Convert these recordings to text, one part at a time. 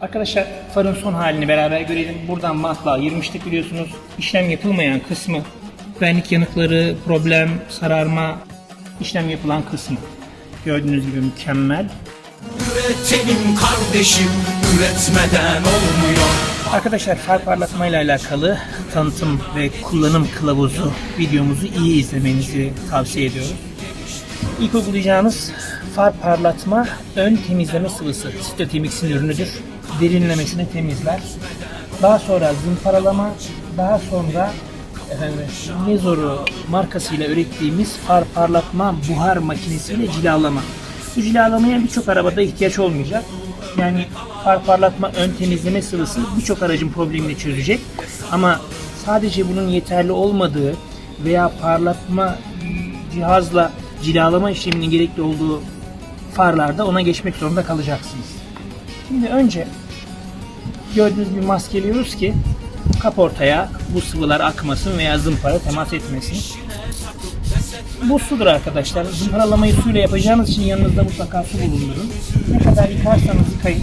Arkadaşlar farın son halini beraber görelim. Buradan matla ayırmıştık biliyorsunuz. İşlem yapılmayan kısmı, benlik yanıkları, problem, sararma, işlem yapılan kısmı. Gördüğünüz gibi mükemmel. Üretelim kardeşim, üretmeden olmuyor. Arkadaşlar far parlatma ile alakalı tanıtım ve kullanım kılavuzu videomuzu iyi izlemenizi tavsiye ediyoruz. İlk uygulayacağınız far parlatma ön temizleme sıvısı. Sitotemix'in ürünüdür. Derinlemesine temizler. Daha sonra zımparalama, daha sonra efendim, Nezoru markasıyla ürettiğimiz far parlatma buhar makinesiyle cilalama. Bu cilalamaya birçok arabada ihtiyaç olmayacak. Yani far parlatma ön temizleme sıvısı birçok aracın problemini çözecek. Ama sadece bunun yeterli olmadığı veya parlatma cihazla cilalama işleminin gerekli olduğu farlarda ona geçmek zorunda kalacaksınız. Şimdi önce gördüğünüz gibi maskeliyoruz ki kaportaya bu sıvılar akmasın veya zımpara temas etmesin. Bu sudur arkadaşlar. Zımparalamayı suyla yapacağınız için yanınızda mutlaka su bulundurun. Ne kadar yıkarsanız yıkayın.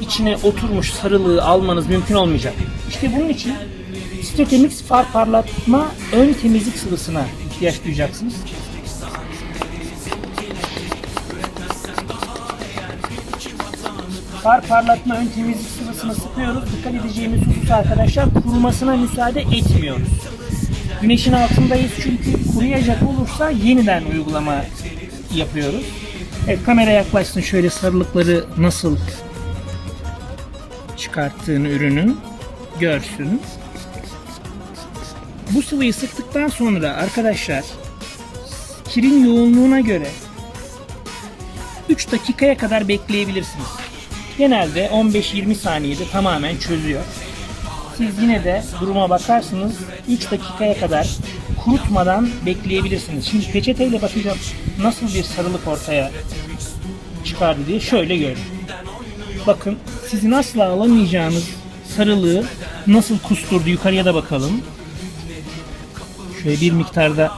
içine oturmuş sarılığı almanız mümkün olmayacak. İşte bunun için Sitotemix far parlatma ön temizlik sıvısına ihtiyaç duyacaksınız. Far parlatma ön temizlik sıvısını sıkıyoruz. Dikkat edeceğimiz husus arkadaşlar kurumasına müsaade etmiyoruz. Güneşin altındayız çünkü kuruyacak olursa yeniden uygulama yapıyoruz. Evet kamera yaklaşsın şöyle sarılıkları nasıl çıkarttığını ürünün görsün. Bu sıvıyı sıktıktan sonra arkadaşlar kirin yoğunluğuna göre 3 dakikaya kadar bekleyebilirsiniz. Genelde 15-20 saniyede tamamen çözüyor. Siz yine de duruma bakarsınız 3 dakikaya kadar kurutmadan bekleyebilirsiniz. Şimdi peçeteyle bakacağım nasıl bir sarılık ortaya çıkardı diye şöyle görün. Bakın sizin asla alamayacağınız sarılığı nasıl kusturdu yukarıya da bakalım. Şöyle bir miktarda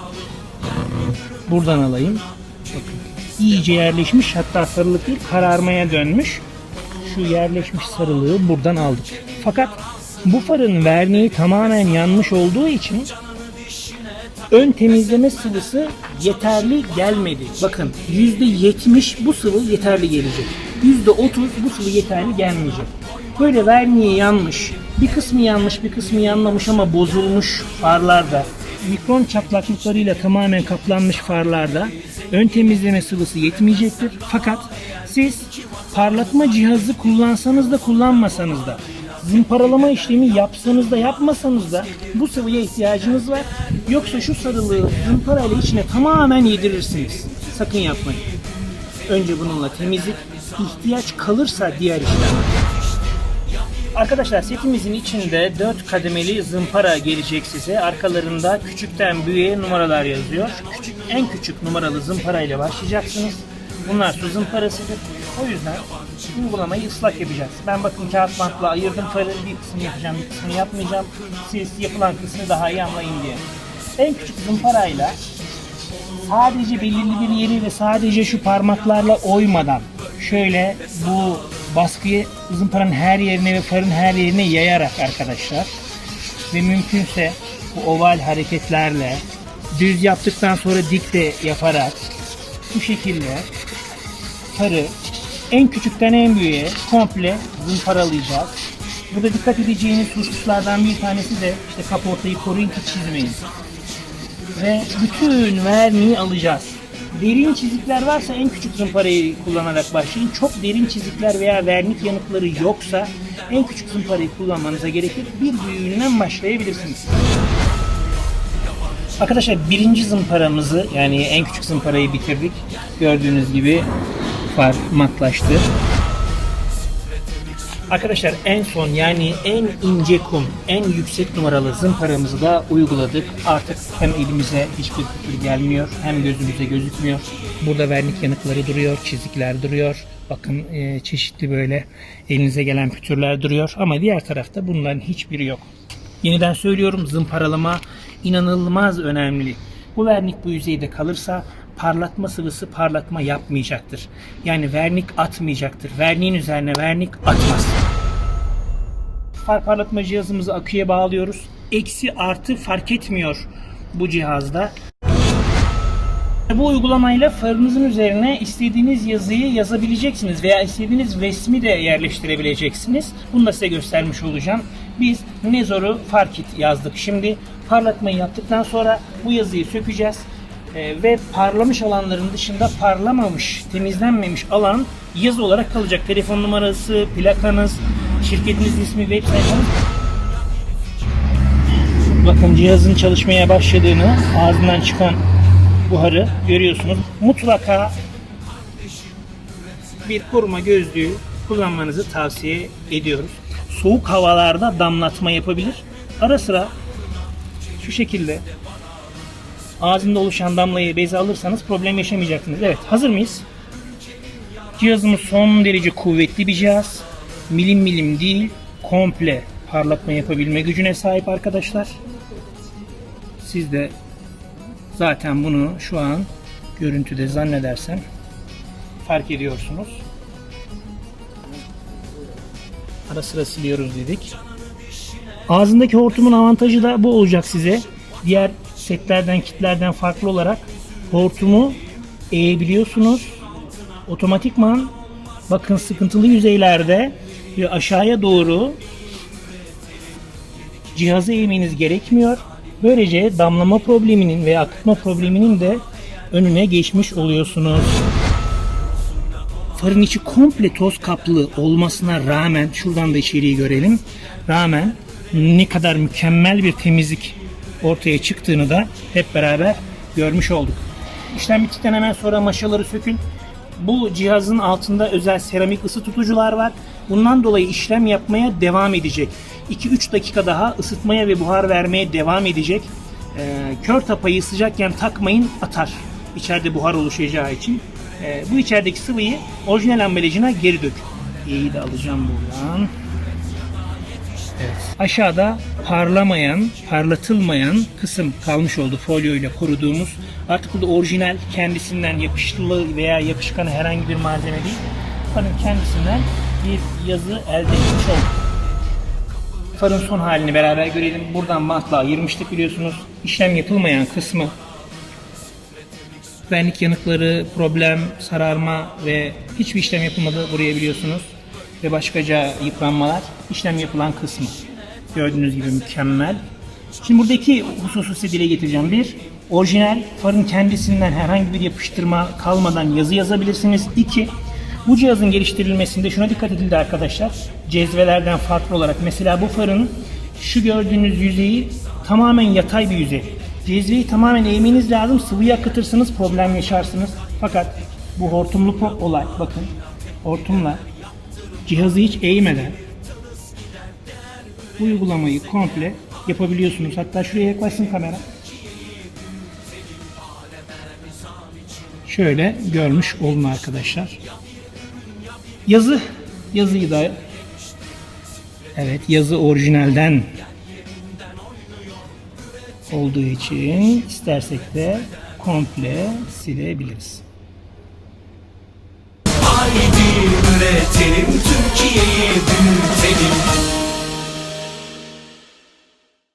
buradan alayım. Bakın iyice yerleşmiş hatta sarılık değil kararmaya dönmüş. Şu yerleşmiş sarılığı buradan aldık. Fakat bu farın verniği tamamen yanmış olduğu için ön temizleme sıvısı yeterli gelmedi. Bakın %70 bu sıvı yeterli gelecek. %30 bu sıvı yeterli gelmeyecek. Böyle verniği yanmış, bir kısmı yanmış bir kısmı yanmamış ama bozulmuş farlarda mikron çatlaklıklarıyla tamamen kaplanmış farlarda ön temizleme sıvısı yetmeyecektir. Fakat siz parlatma cihazı kullansanız da kullanmasanız da zımparalama işlemi yapsanız da yapmasanız da bu sıvıya ihtiyacınız var. Yoksa şu sarılığı zımparayla içine tamamen yedirirsiniz. Sakın yapmayın. Önce bununla temizlik, ihtiyaç kalırsa diğer işlem. Arkadaşlar setimizin içinde 4 kademeli zımpara gelecek size. Arkalarında küçükten büyüğe numaralar yazıyor. Küçük, en küçük numaralı zımpara ile başlayacaksınız. Bunlar su zımparasıdır. O yüzden uygulamayı ıslak yapacağız. Ben bakın kağıt bantla ayırdım farı. Bir kısmını yapacağım, bir kısmını yapmayacağım. Siz yapılan kısmı daha iyi anlayın diye. En küçük zımparayla sadece belirli bir yeri ve sadece şu parmaklarla oymadan şöyle bu baskıyı zımparanın her yerine ve farın her yerine yayarak arkadaşlar ve mümkünse bu oval hareketlerle düz yaptıktan sonra dik de yaparak bu şekilde farı en küçükten en büyüğe komple zımparalayacağız. Burada dikkat edeceğiniz hususlardan bir tanesi de işte kaportayı koruyun ki çizmeyin ve bütün verniği alacağız. Derin çizikler varsa en küçük zımparayı kullanarak başlayın. Çok derin çizikler veya vernik yanıkları yoksa en küçük zımparayı kullanmanıza gerekir. Bir büyüğünden başlayabilirsiniz. Arkadaşlar birinci zımparamızı yani en küçük zımparayı bitirdik. Gördüğünüz gibi far matlaştı. Arkadaşlar en son yani en ince kum, en yüksek numaralı zımparamızı da uyguladık. Artık hem elimize hiçbir fikir gelmiyor hem gözümüze gözükmüyor. Burada vernik yanıkları duruyor, çizikler duruyor. Bakın e, çeşitli böyle elinize gelen pütürler duruyor ama diğer tarafta bunların hiçbiri yok. Yeniden söylüyorum zımparalama inanılmaz önemli. Bu vernik bu yüzeyde kalırsa parlatma sıvısı parlatma yapmayacaktır. Yani vernik atmayacaktır. Verniğin üzerine vernik atmaz. far parlatma cihazımızı aküye bağlıyoruz. Eksi artı fark etmiyor bu cihazda. Bu uygulamayla farınızın üzerine istediğiniz yazıyı yazabileceksiniz veya istediğiniz resmi de yerleştirebileceksiniz. Bunu da size göstermiş olacağım. Biz Nezor'u Farkit yazdık. Şimdi parlatmayı yaptıktan sonra bu yazıyı sökeceğiz. Ee, ve parlamış alanların dışında parlamamış, temizlenmemiş alan yazı olarak kalacak. Telefon numarası, plakanız, şirketinizin ismi, web sayfanız Bakın cihazın çalışmaya başladığını, ağzından çıkan buharı görüyorsunuz. Mutlaka bir koruma gözlüğü kullanmanızı tavsiye ediyoruz. Soğuk havalarda damlatma yapabilir. Ara sıra şu şekilde ağzında oluşan damlayı beze alırsanız problem yaşamayacaksınız. Evet hazır mıyız? Cihazımız son derece kuvvetli bir cihaz. Milim milim değil, komple parlatma yapabilme gücüne sahip arkadaşlar. Siz de zaten bunu şu an görüntüde zannedersem fark ediyorsunuz. Ara sıra siliyoruz dedik. Ağzındaki hortumun avantajı da bu olacak size. Diğer setlerden, kitlerden farklı olarak hortumu eğebiliyorsunuz. Otomatikman bakın sıkıntılı yüzeylerde aşağıya doğru cihazı eğmeniz gerekmiyor. Böylece damlama probleminin veya akıtma probleminin de önüne geçmiş oluyorsunuz. Farın içi komple toz kaplı olmasına rağmen şuradan da içeriği görelim. Rağmen ne kadar mükemmel bir temizlik ortaya çıktığını da hep beraber görmüş olduk. İşlem bittikten hemen sonra maşaları sökün. Bu cihazın altında özel seramik ısı tutucular var. Bundan dolayı işlem yapmaya devam edecek. 2-3 dakika daha ısıtmaya ve buhar vermeye devam edecek. Ee, kör tapayı sıcakken takmayın atar. İçeride buhar oluşacağı için. Ee, bu içerideki sıvıyı orijinal ambalajına geri dök. İyi de alacağım buradan. Evet. Aşağıda parlamayan, parlatılmayan kısım kalmış oldu folyo ile koruduğumuz. Artık burada orijinal kendisinden yapışılı veya yapışkan herhangi bir malzeme değil. Farın kendisinden bir yazı elde etmiş olduk. Farın son halini beraber görelim. Buradan bantla ayırmıştık biliyorsunuz. İşlem yapılmayan kısmı benlik yanıkları, problem, sararma ve hiçbir işlem yapılmadı buraya biliyorsunuz. Ve başkaca yıpranmalar işlem yapılan kısmı. Gördüğünüz gibi mükemmel. Şimdi buradaki hususu size dile getireceğim. Bir, orijinal farın kendisinden herhangi bir yapıştırma kalmadan yazı yazabilirsiniz. İki, bu cihazın geliştirilmesinde şuna dikkat edildi arkadaşlar. Cezvelerden farklı olarak mesela bu farın şu gördüğünüz yüzeyi tamamen yatay bir yüzey. Cezveyi tamamen eğmeniz lazım. Sıvıyı akıtırsınız problem yaşarsınız. Fakat bu hortumlu olay bakın hortumla cihazı hiç eğmeden bu uygulamayı komple yapabiliyorsunuz. Hatta şuraya yaklaşsın kamera. Şöyle görmüş olun arkadaşlar. Yazı yazıyı da evet yazı orijinalden olduğu için istersek de komple silebiliriz. Haydi üretelim Türkiye'yi büyütelim